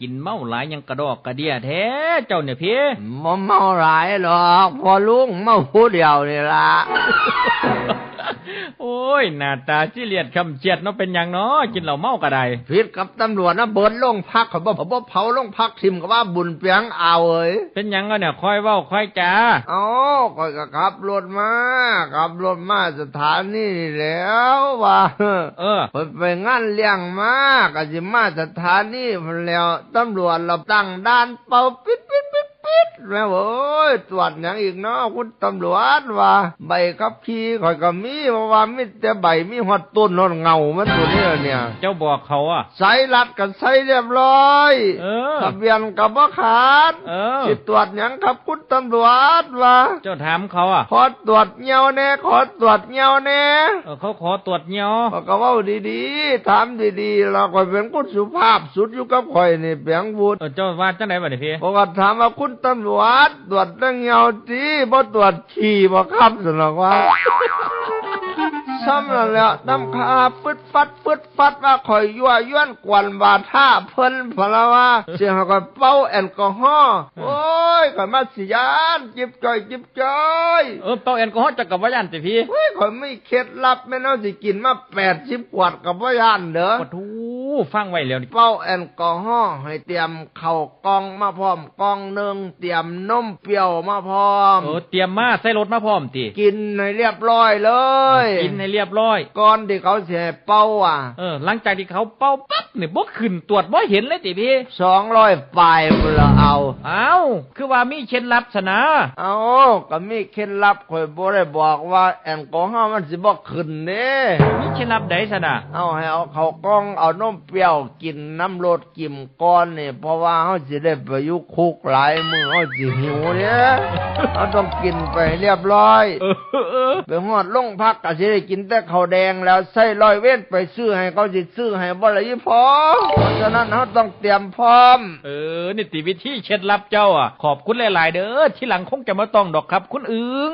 กินเมาหลายยังกระดอกกระเดียแท้เจ้าเนี่ยพี่บ่เมาหลายหรอกพอลุงเมาผู้เดียวนี่ละโอ้ ยหน้าตาสิเลียดคำเจียดเนาะเป็นหยังเนาะกินเหล้าเมากระไดผิดกับตำรวจนะเบิดลงพักเขาบอกบ่เผาลงพักทิมก็ว่าบุญเปียงเอาเอ้ยเป็นหยังก็เนี่ยคอยเว้าคอยจ้าเอ๋อก็ขับรถมาขับรถมาสถานีนี่แหล้วว่าเออเพิ่นไปงานเลี้ยงมาก็สิมาสถานีเพิ่นแล้วตำรวจเราตั้งด่านเป่าปิดปิดปิดปิด แล้วโอ้ยตรวจหยังอีกเนาะคุณตำรวจว่าใบขับขี่ข่อยก็มีเพราะว่ามีแต่ใบมีฮอดต้นฮอดเงามันตัวนี้เนี่ย เจ้าบอกเขาอะใส่รัดกันใส่เรียบร้อยเออทะเบียนกับบ่ขาดเออสิตรวจหยังครับคุณตำรวจว่าเจ้าถามเขาอะขอตรวจเงียวแน่ขอตรวจเงียวแน่เออเขาขอตรวจเงียวเขาก็เว่าดีๆถามดีๆเราก็เป็นคนสุภาพสุดอยู่กับข่อยนี่เปียงบุตรเออเจ้าว่าจังไหนบ่เนี่ยพี่เขาก็ถามว่าคุณตำรวจตรวจเรื่องเงียวจีบ่ตรวจขี่บ่ครับสนอกว่าซ้ำนั่นแหล้วน้ำคาฟึดฟัดฟึดฟัดว่าข่อยยั่วย้วนกวนบาท่าเพิ่นพะละว่าเสียงเขาก็เป้าแอลกอฮอล์โอ้ยข่อยมาสิยานจิบจ่อยจิบจ่อยเออเป่าแอลกอฮอล์จักกับว่ายันติพี่เฮ้ยข่อยไม่เคล็ดลับแม่นเอาสิกินมาแปดสิบขวดกับว่ายานเด้อปะทู ฟังไว้แล้วนี่เป้าแอลกอฮอล์ให้เตรียมเข้าวกล่องมาพร้อมกล่องหนึ่งเตรียมนมเปรี้ยวมาพร้อมเออเตรียมมาใส่รถมาพร้อมติกินให้เรียบร้อยเลยกินให้เรียบร้อยก่อนที่เขาเสียเป้าอะเออหลังจากที่เขาเป่าปั๊บเนี่ยบ่ขึ้นตรวจบ่เห็นเลยติพี่สองร้อยปลายพุ่นละเอาเอ้าคือว่ามีเคล็ดลับสนะเอาก็มีเคล็ดลับข่อยบ่ได้บอกว่าแอลกอฮอล์มันสิบ่ขึ้นเด้มีเคล็ดลับใดสนะเอาให้เอาเขาวกล้องเอานมเปรี้ยวกินน้ำรดกิมก้อนนี่เพราะว่าเขาสิได้ไปอยุคุกหลายมือเขาสิหิวเนี่ยเขาต้องกินไปให้เรียบร้อยเออเออไปหอดลงพักก็สิได้กินแต่ข้าวแดงแล้วใส่ร้อยเว้นไปซื้อให้เขาสิซื้อให้บ่ละยี่พอเพราะฉะนั้นเขาต้องเตรียมพร้อม เออนี่ติวิธีเคล็ดลับเจ้าอะขอบคุณหลาย ๆ เด้อที่หลังคงจะมาต้องดอกครับ คุณอึง